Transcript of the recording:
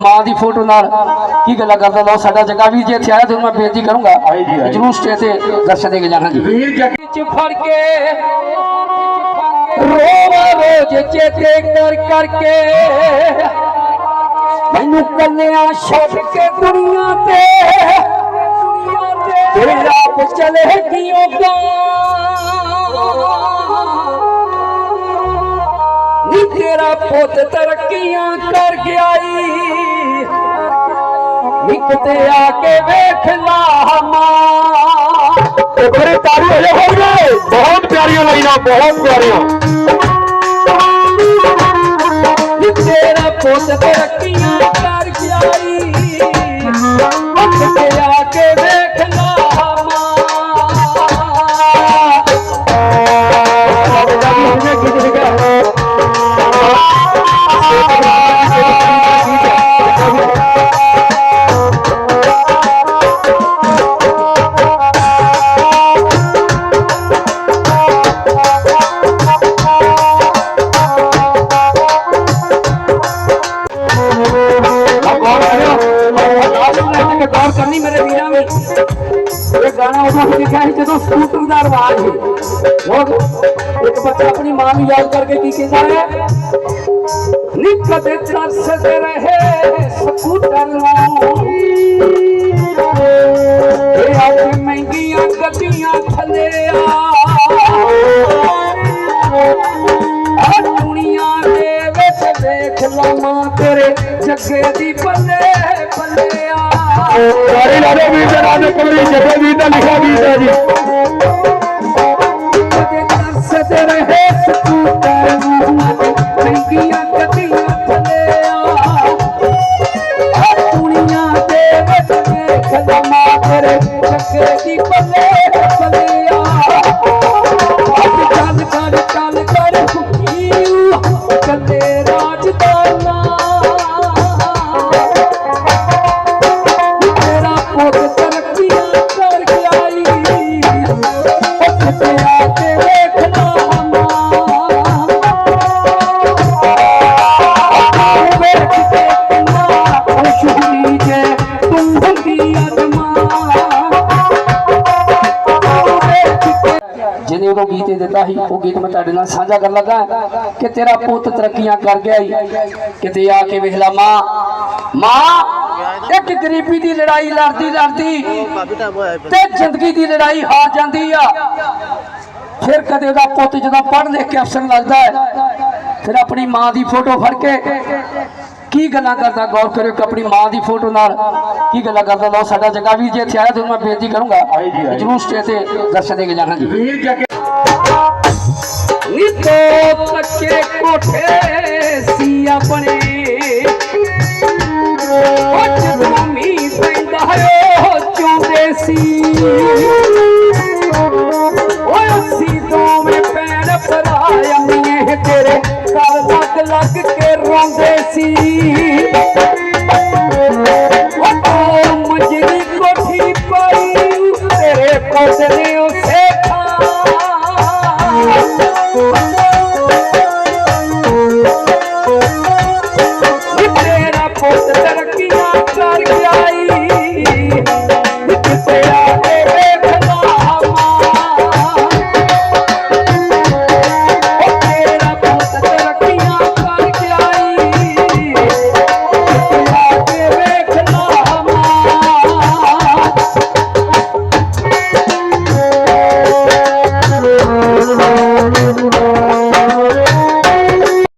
ਮਾਂ ਦੀ ਫੋਟੋ ਨਾਲ ਕੀ ਗੱਲਾਂ ਕਰਦਾ ਲਓ ਸਾਡਾ ਜੱਗਾ ਵੀ ਜੇ ਇੱਥੇ ਆਇਆ ਤੁਹਾਨੂੰ ਮੈਂ ਬੇਨਤੀ ਕਰੂੰਗਾ। ਜਰੂਰ ਸਟੇਜ ਤੇ ਦਰਸ਼ਨ ਦੇ ਕੇ ਜਾਣਾ ਜੀ। ਵਿੱਚ ਫੜ ਕੇ ਰੋਵਾ ਰੋਜ ਚੇਤੇ ਕਰ ਕਰਕੇ ਮੈਨੂੰ ਕੱਲਿਆਂ ਛੱਡ ਕੇ ਦੁਨੀਆ ਤੇ। ਤੇਰੇ ਆਪ ਚਲੇ ਗਿਓ ਗਾ। ਨੀ ਤੇਰਾ ਪੁੱਤ ਤਰੱਕੀਆਂ ਕਰ ਗਿਆ ਈ। ਨੀ ਕਿਤੇ ਆ ਕੇ ਵੇਖ ਲਾ ਮਾਂ। ਤੇ ਬੜੇ ਤਾੜੀ ਹੋ ਜਾ ਹੋ ਗਏ ਬਹੁਤ ਪਿਆਰੀਆਂ ਲਾਈਨਾਂ ਬਹੁਤ ਪਿਆਰੀਆਂ। ਤੇਰਾ ਪੁੱਤ ਤਰੱਕੀਆਂ ਕਰ ਗੌਰ ਕਰਨੀ ਮੇਰੇ ਵੀਰਾਂ ਵੀ ਇਹ ਗਾਣਾ ਉਦੋਂ ਲਿਖਿਆ ਸੀ ਜਦੋਂ ਸਕੂਟਰ ਦਾ ਰਿਵਾਜ ਸੀ। ਲੋਕ ਇੱਕ ਬੱਚਾ ਆਪਣੀ ਮਾਂ ਨੂੰ ਯਾਦ ਕਰਕੇ ਕੀ ਕਹਿੰਦਾ ਹੈ ਨੀ ਤਰਸਦੇ ਰਹੇ ਸਕੂਟਰ ਨੂੰ। ਇਹ ਅੱਜ ਮਹਿੰਗੀਆਂ ਗੱਡੀਆਂ ਲਵਾਂ ਤੇਰੇ ਜੱਗੇ ਦੀ ਬੱਲੇ ਬੱਲੇ ਆ। ਤਾੜੀ ਲਾ ਦਿਓ ਵੀਰ ਦੇ ਨਾਲ ਇੱਕ ਵਾਰੀ ਜੱਗੇ ਵੀਰ ਦਾ ਲਿਖਿਆ ਗੀਤ ਹੈ ਜੀ। ਕਦੇ ਤਰਸਦੇ ਰਹੇ ਸਕੂਟਰ ਨੂੰ। ਮਹਿੰਗੀਆਂ ਗੱਡੀਆਂ ਥੱਲੇ ਆ। ਆ ਦੁਨੀਆ ਦੇ ਵਿੱਚ ਵੇਖ ਲਵਾਂ ਤੇਰੇ ਜੱਗੇ ਦੀ ਬੱਲੇ ਬੱਲੇ ਜਿਹਨੇ ਉਦੋਂ ਗੀਤ ਦਿੱਤਾ ਸੀ, ਉਹ ਗੀਤ ਮੈਂ ਤੁਹਾਡੇ ਨਾਲ ਸਾਂਝਾ ਕਰਨ ਲੱਗਾ। ਕਿ ਤੇਰਾ ਪੁੱਤ ਤਰੱਕੀਆਂ ਕਰ ਗਿਆ ਈ। ਕਿਤੇ ਆ ਕੇ ਵੇਖ ਲਾ, ਮਾਂ। ਮਾਂ, ਇੱਕ ਗਰੀਬੀ ਦੀ ਲੜਾਈ ਲੜਦੀ ਲੜਦੀ ਤੇ ਜ਼ਿੰਦਗੀ ਦੀ ਲੜਾਈ ਹਾਰ ਜਾਂਦੀ ਆ। ਫਿਰ ਕਦੇ ਉਹਦਾ ਪੁੱਤ ਜਦੋਂ ਪੜ੍ਹ ਲਿਖ ਕੇ ਅਫਸਰ ਲੱਗਦਾ ਹੈ, ਫਿਰ ਆਪਣੀ ਮਾਂ ਦੀ ਫੋਟੋ ਫੜ ਕੇ ਕੀ ਗੱਲਾਂ ਕਰਦਾ ਗੌਰ ਕਰਿਓ ਕਿ ਆਪਣੀ ਮਾਂ ਦੀ ਫੋਟੋ ਨਾਲ। ਕੀ ਗੱਲਾਂ ਕਰਦਾ ਲਓ ਸਾਡਾ ਜੱਗਾ ਵੀ ਜੇ ਇੱਥੇ ਆਇਆ ਤੁਹਾਨੂੰ ਮੈਂ ਬੇਨਤੀ ਕਰੂੰਗਾ। ਜਰੂਰ ਸਟੇਜ ਤੇ ਦਰਸ਼ਨ ਦੇ ਕੇ ਜਾਣਾ ਜੀ। ਨਿੱਕੋ ਕੱਚੇ ਕੋਠੇ ਸੀ ਆਪਣੇ। ਜਦੋਂ ਮੀਂਹ ਪੈਂਦਾ ਉਹ ਚਾਹੁੰਦੇ ਸੀ। ਓਏ ਅਸੀਂ ਦੋਵੇਂ ਭੈਣ ਭਰਾ ਅੰਮੀਏ ਤੇਰੇ ਘਰ ਲੱਗ ਲੱਗ ਕੇ ਰੋਂਦੇ ਸੀ।